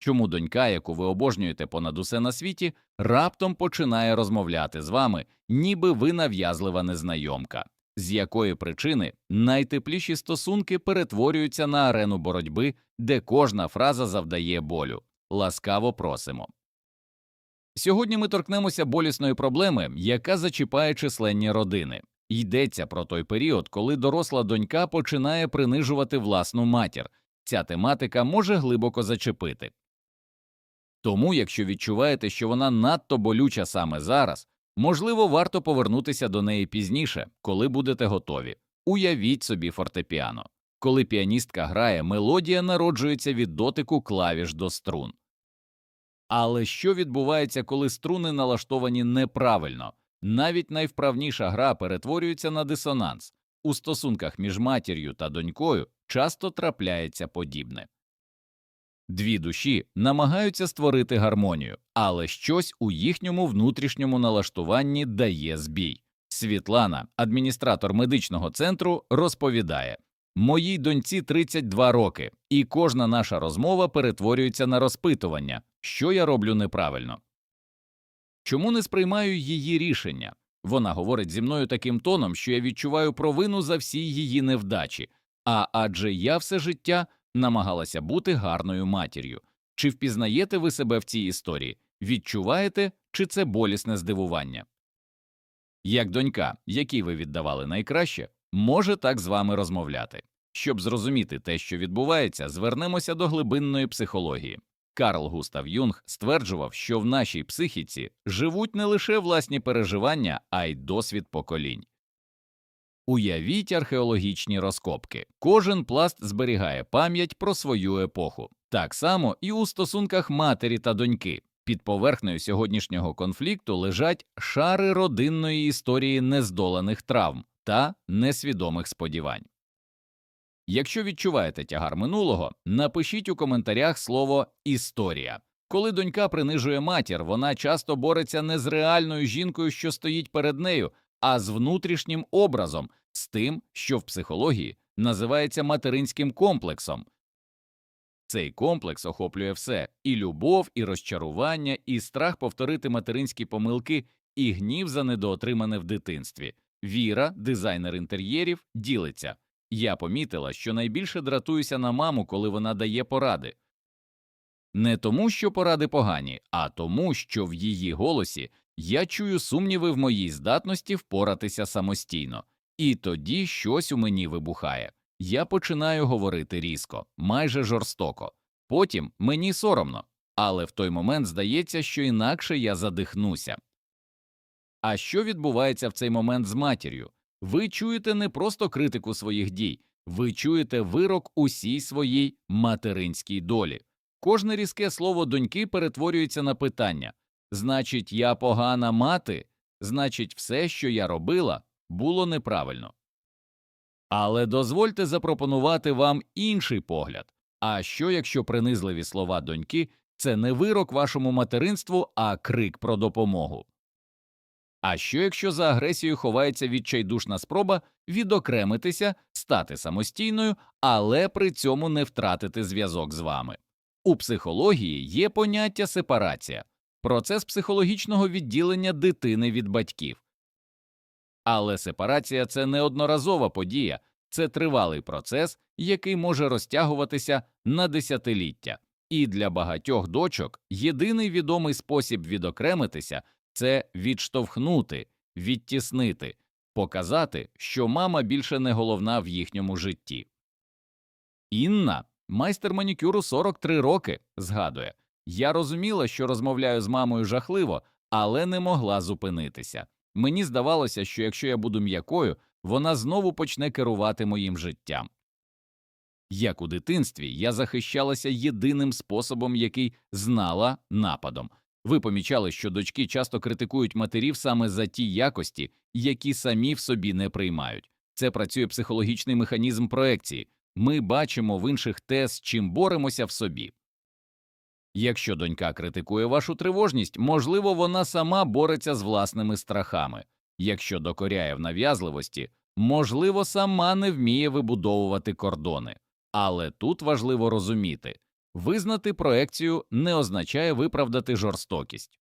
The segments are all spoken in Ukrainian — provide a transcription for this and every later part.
чому донька, яку ви обожнюєте понад усе на світі, раптом починає розмовляти з вами, ніби ви нав'язлива незнайомка, з якої причини найтепліші стосунки перетворюються на арену боротьби, де кожна фраза завдає болю. Ласкаво просимо. Сьогодні ми торкнемося болісної проблеми, яка зачіпає численні родини. Йдеться про той період, коли доросла донька починає принижувати власну матір. Ця тематика може глибоко зачепити. Тому, якщо відчуваєте, що вона надто болюча саме зараз, можливо, варто повернутися до неї пізніше, коли будете готові. Уявіть собі фортепіано. Коли піаністка грає, мелодія народжується від дотику клавіш до струн. Але що відбувається, коли струни налаштовані неправильно? Навіть найвправніша гра перетворюється на дисонанс. У стосунках між матір'ю та донькою часто трапляється подібне. Дві душі намагаються створити гармонію, але щось у їхньому внутрішньому налаштуванні дає збій. Світлана, адміністратор медичного центру, розповідає Моїй доньці 32 роки, і кожна наша розмова перетворюється на розпитування, що я роблю неправильно. Чому не сприймаю її рішення? Вона говорить зі мною таким тоном, що я відчуваю провину за всі її невдачі, а адже я все життя намагалася бути гарною матір'ю. Чи впізнаєте ви себе в цій історії? Відчуваєте, чи це болісне здивування? Як донька, якій ви віддавали найкраще, може так з вами розмовляти. Щоб зрозуміти те, що відбувається, звернемося до глибинної психології. Карл Густав Юнг стверджував, що в нашій психіці живуть не лише власні переживання, а й досвід поколінь. Уявіть археологічні розкопки. Кожен пласт зберігає пам'ять про свою епоху. Так само і у стосунках матері та доньки. Під поверхнею сьогоднішнього конфлікту лежать шари родинної історії нездоланих травм та несвідомих сподівань. Якщо відчуваєте тягар минулого, напишіть у коментарях слово історія. Коли донька принижує матір, вона часто бореться не з реальною жінкою, що стоїть перед нею, а з внутрішнім образом, з тим, що в психології називається материнським комплексом. Цей комплекс охоплює все і любов, і розчарування, і страх повторити материнські помилки, і гнів за недоотримане в дитинстві. Віра, дизайнер інтер'єрів, ділиться. Я помітила, що найбільше дратуюся на маму, коли вона дає поради. Не тому, що поради погані, а тому, що в її голосі я чую сумніви в моїй здатності впоратися самостійно, і тоді щось у мені вибухає. Я починаю говорити різко, майже жорстоко. Потім мені соромно, але в той момент здається, що інакше я задихнуся. А що відбувається в цей момент з матір'ю? Ви чуєте не просто критику своїх дій, ви чуєте вирок усій своїй материнській долі. Кожне різке слово доньки перетворюється на питання значить, я погана мати, значить, все, що я робила, було неправильно. Але дозвольте запропонувати вам інший погляд. А що, якщо принизливі слова доньки це не вирок вашому материнству, а крик про допомогу? А що якщо за агресією ховається відчайдушна спроба відокремитися, стати самостійною, але при цьому не втратити зв'язок з вами? У психології є поняття сепарація, процес психологічного відділення дитини від батьків. Але сепарація це не одноразова подія, це тривалий процес, який може розтягуватися на десятиліття. І для багатьох дочок єдиний відомий спосіб відокремитися це відштовхнути, відтіснити, показати, що мама більше не головна в їхньому житті. Інна, майстер манікюру 43 роки, згадує я розуміла, що розмовляю з мамою жахливо, але не могла зупинитися. Мені здавалося, що якщо я буду м'якою, вона знову почне керувати моїм життям. Як у дитинстві я захищалася єдиним способом, який знала нападом. Ви помічали, що дочки часто критикують матерів саме за ті якості, які самі в собі не приймають. Це працює психологічний механізм проекції. Ми бачимо в інших те, з чим боремося в собі. Якщо донька критикує вашу тривожність, можливо, вона сама бореться з власними страхами. Якщо докоряє в нав'язливості, можливо, сама не вміє вибудовувати кордони. Але тут важливо розуміти Визнати проекцію не означає виправдати жорстокість.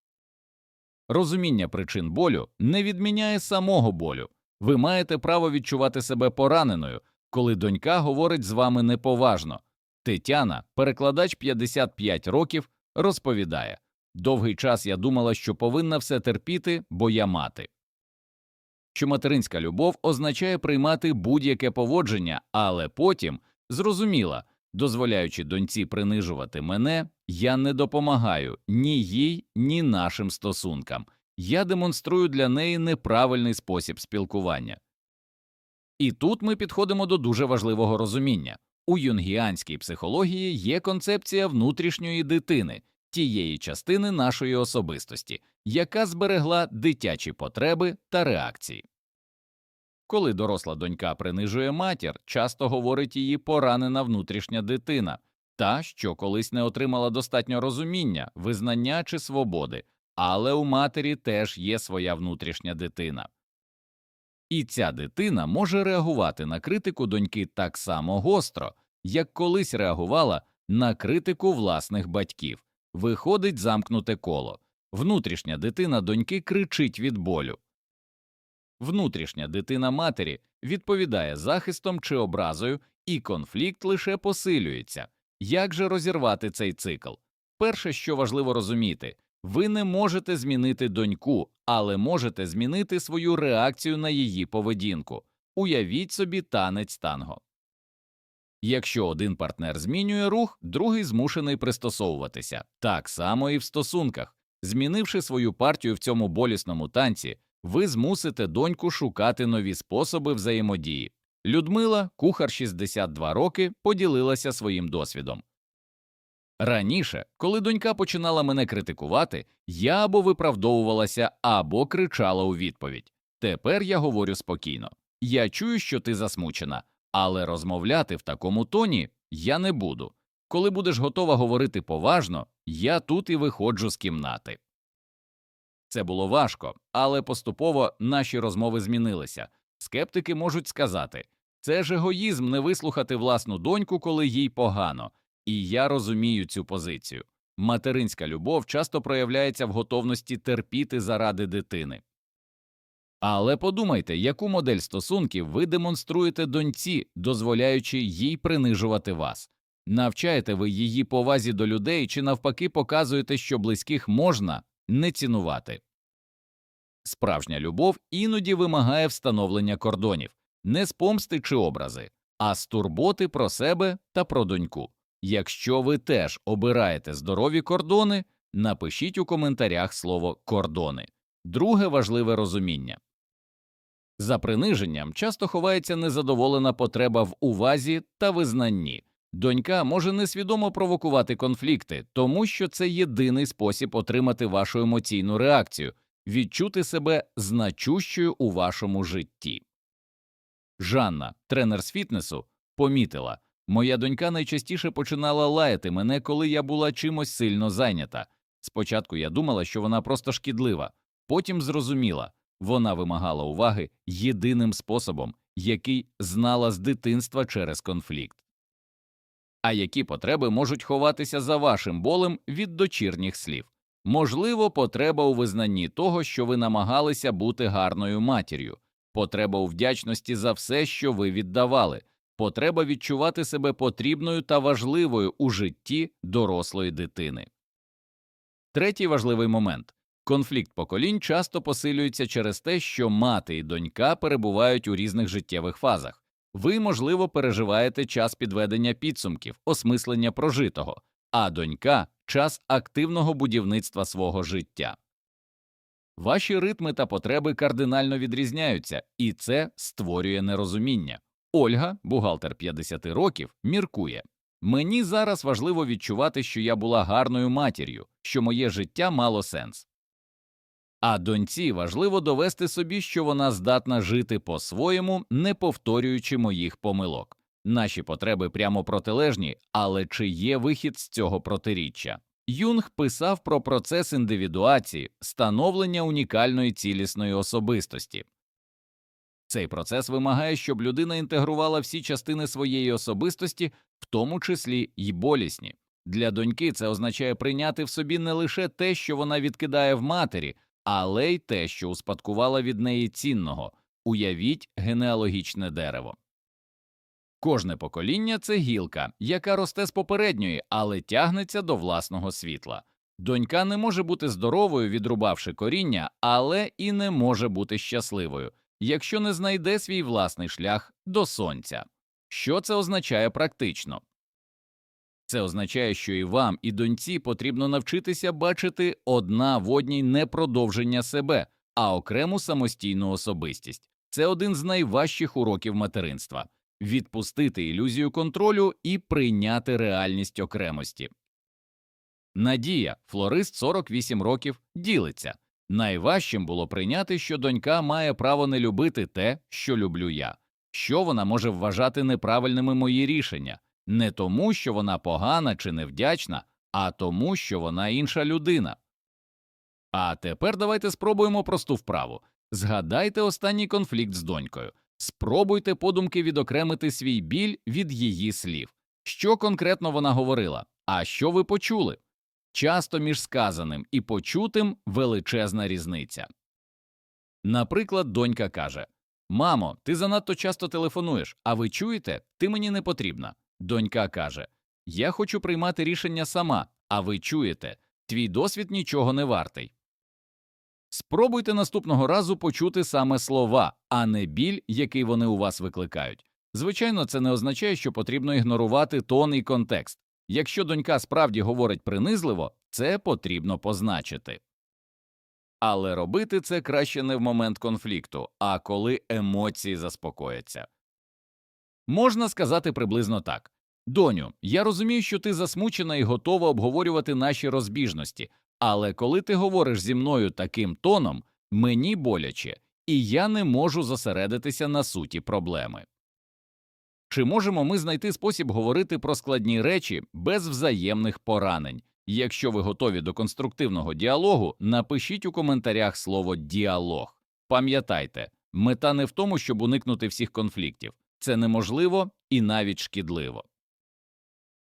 Розуміння причин болю не відміняє самого болю. Ви маєте право відчувати себе пораненою, коли донька говорить з вами неповажно. Тетяна, перекладач 55 років, розповідає Довгий час я думала, що повинна все терпіти, бо я мати. Що материнська любов означає приймати будь-яке поводження, але потім зрозуміла, дозволяючи доньці принижувати мене, я не допомагаю ні їй, ні нашим стосункам. Я демонструю для неї неправильний спосіб спілкування. І тут ми підходимо до дуже важливого розуміння. У юнгіанській психології є концепція внутрішньої дитини, тієї частини нашої особистості, яка зберегла дитячі потреби та реакції. Коли доросла донька принижує матір, часто говорить її поранена внутрішня дитина, та, що колись не отримала достатньо розуміння, визнання чи свободи, але у матері теж є своя внутрішня дитина. І ця дитина може реагувати на критику доньки так само гостро, як колись реагувала на критику власних батьків. Виходить замкнуте коло. Внутрішня дитина доньки кричить від болю. Внутрішня дитина матері відповідає захистом чи образою, і конфлікт лише посилюється. Як же розірвати цей цикл? Перше, що важливо розуміти, ви не можете змінити доньку, але можете змінити свою реакцію на її поведінку. Уявіть собі танець танго. Якщо один партнер змінює рух, другий змушений пристосовуватися. Так само і в стосунках. Змінивши свою партію в цьому болісному танці, ви змусите доньку шукати нові способи взаємодії. Людмила, кухар 62 роки, поділилася своїм досвідом. Раніше, коли донька починала мене критикувати, я або виправдовувалася, або кричала у відповідь. Тепер я говорю спокійно. Я чую, що ти засмучена, але розмовляти в такому тоні я не буду. Коли будеш готова говорити поважно, я тут і виходжу з кімнати. Це було важко, але поступово наші розмови змінилися. Скептики можуть сказати це ж егоїзм не вислухати власну доньку, коли їй погано, і я розумію цю позицію. Материнська любов часто проявляється в готовності терпіти заради дитини. Але подумайте, яку модель стосунків ви демонструєте доньці, дозволяючи їй принижувати вас. Навчаєте ви її повазі до людей чи навпаки показуєте, що близьких можна не цінувати. Справжня любов іноді вимагає встановлення кордонів, не з помсти чи образи, а з турботи про себе та про доньку. Якщо ви теж обираєте здорові кордони, напишіть у коментарях слово кордони. Друге важливе розуміння. За приниженням часто ховається незадоволена потреба в увазі та визнанні. Донька може несвідомо провокувати конфлікти, тому що це єдиний спосіб отримати вашу емоційну реакцію, відчути себе значущою у вашому житті. Жанна, тренер з фітнесу, помітила моя донька найчастіше починала лаяти мене, коли я була чимось сильно зайнята. Спочатку я думала, що вона просто шкідлива, потім зрозуміла вона вимагала уваги єдиним способом, який знала з дитинства через конфлікт. А які потреби можуть ховатися за вашим болем від дочірніх слів? Можливо, потреба у визнанні того, що ви намагалися бути гарною матір'ю, потреба у вдячності за все, що ви віддавали, потреба відчувати себе потрібною та важливою у житті дорослої дитини. Третій важливий момент конфлікт поколінь часто посилюється через те, що мати і донька перебувають у різних життєвих фазах. Ви, можливо, переживаєте час підведення підсумків, осмислення прожитого, а донька час активного будівництва свого життя. Ваші ритми та потреби кардинально відрізняються, і це створює нерозуміння. Ольга, бухгалтер 50 років, міркує мені зараз важливо відчувати, що я була гарною матір'ю, що моє життя мало сенс. А доньці важливо довести собі, що вона здатна жити по-своєму, не повторюючи моїх помилок. Наші потреби прямо протилежні, але чи є вихід з цього протиріччя? Юнг писав про процес індивідуації, становлення унікальної цілісної особистості. Цей процес вимагає, щоб людина інтегрувала всі частини своєї особистості, в тому числі й болісні. Для доньки це означає прийняти в собі не лише те, що вона відкидає в матері, але й те, що успадкувала від неї цінного. Уявіть генеалогічне дерево. Кожне покоління це гілка, яка росте з попередньої, але тягнеться до власного світла. Донька не може бути здоровою, відрубавши коріння, але і не може бути щасливою, якщо не знайде свій власний шлях до сонця. Що це означає практично? Це означає, що і вам, і доньці потрібно навчитися бачити одна в одній не продовження себе, а окрему самостійну особистість. Це один з найважчих уроків материнства відпустити ілюзію контролю і прийняти реальність окремості. Надія, флорист 48 років, ділиться. Найважчим було прийняти, що донька має право не любити те, що люблю я, що вона може вважати неправильними мої рішення, не тому, що вона погана чи невдячна, а тому, що вона інша людина. А тепер давайте спробуємо просту вправу. Згадайте останній конфлікт з донькою. Спробуйте подумки відокремити свій біль від її слів. Що конкретно вона говорила, а що ви почули? Часто між сказаним і почутим величезна різниця. Наприклад, донька каже Мамо, ти занадто часто телефонуєш, а ви чуєте, ти мені не потрібна. Донька каже Я хочу приймати рішення сама, а ви чуєте, твій досвід нічого не вартий. Спробуйте наступного разу почути саме слова, а не біль, який вони у вас викликають. Звичайно, це не означає, що потрібно ігнорувати тон і контекст. Якщо донька справді говорить принизливо, це потрібно позначити. Але робити це краще не в момент конфлікту, а коли емоції заспокояться. Можна сказати приблизно так Доню, я розумію, що ти засмучена і готова обговорювати наші розбіжності, але коли ти говориш зі мною таким тоном, мені боляче, і я не можу зосередитися на суті проблеми. Чи можемо ми знайти спосіб говорити про складні речі без взаємних поранень? Якщо ви готові до конструктивного діалогу, напишіть у коментарях слово діалог. Пам'ятайте, мета не в тому, щоб уникнути всіх конфліктів, це неможливо і навіть шкідливо.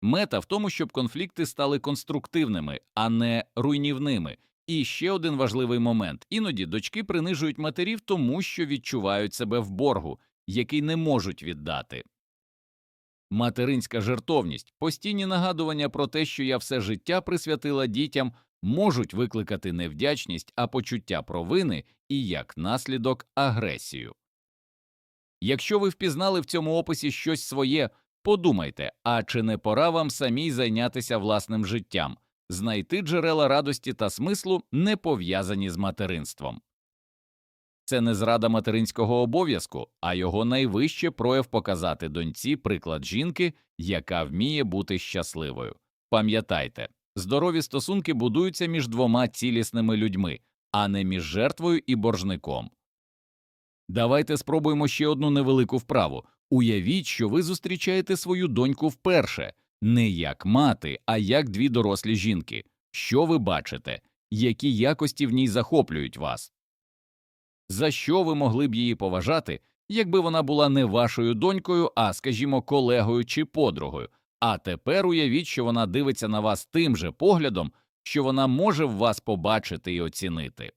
Мета в тому, щоб конфлікти стали конструктивними, а не руйнівними. І ще один важливий момент іноді дочки принижують матерів тому, що відчувають себе в боргу, який не можуть віддати. Материнська жертовність, постійні нагадування про те, що я все життя присвятила дітям, можуть викликати невдячність, а почуття провини і як наслідок агресію. Якщо ви впізнали в цьому описі щось своє, подумайте, а чи не пора вам самій зайнятися власним життям, знайти джерела радості та смислу, не пов'язані з материнством. Це не зрада материнського обов'язку, а його найвище прояв показати доньці приклад жінки, яка вміє бути щасливою. Пам'ятайте, здорові стосунки будуються між двома цілісними людьми, а не між жертвою і боржником. Давайте спробуємо ще одну невелику вправу. Уявіть, що ви зустрічаєте свою доньку вперше, не як мати, а як дві дорослі жінки. Що ви бачите, які якості в ній захоплюють вас? За що ви могли б її поважати, якби вона була не вашою донькою, а, скажімо, колегою чи подругою? А тепер уявіть, що вона дивиться на вас тим же поглядом, що вона може в вас побачити і оцінити.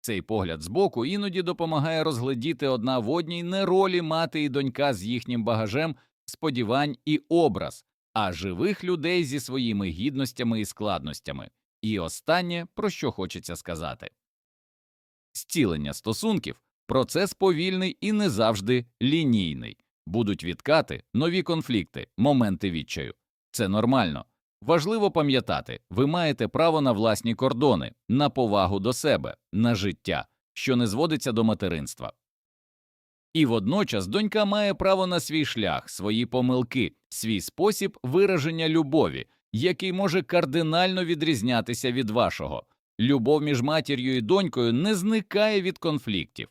Цей погляд збоку іноді допомагає розглядіти одна в одній не ролі мати і донька з їхнім багажем сподівань і образ, а живих людей зі своїми гідностями і складностями. І останнє, про що хочеться сказати. Зцілення стосунків процес повільний і не завжди лінійний. Будуть відкати, нові конфлікти, моменти відчаю. Це нормально. Важливо пам'ятати, ви маєте право на власні кордони, на повагу до себе, на життя, що не зводиться до материнства. І водночас донька має право на свій шлях, свої помилки, свій спосіб вираження любові, який може кардинально відрізнятися від вашого. Любов між матір'ю і донькою не зникає від конфліктів.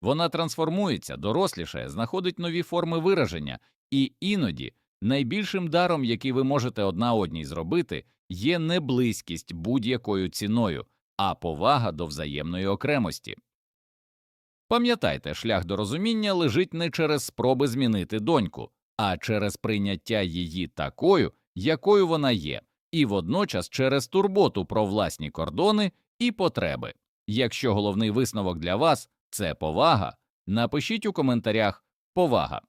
Вона трансформується, дорослішає, знаходить нові форми вираження, і іноді найбільшим даром, який ви можете одна одній зробити, є не близькість будь-якою ціною, а повага до взаємної окремості. Пам'ятайте, шлях до розуміння лежить не через спроби змінити доньку, а через прийняття її такою, якою вона є, і водночас через турботу про власні кордони і потреби. Якщо головний висновок для вас це повага, напишіть у коментарях повага.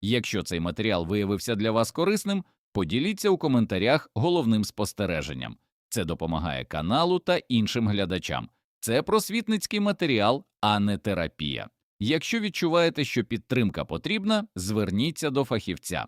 Якщо цей матеріал виявився для вас корисним, поділіться у коментарях головним спостереженням. Це допомагає каналу та іншим глядачам. Це просвітницький матеріал, а не терапія. Якщо відчуваєте, що підтримка потрібна, зверніться до фахівця.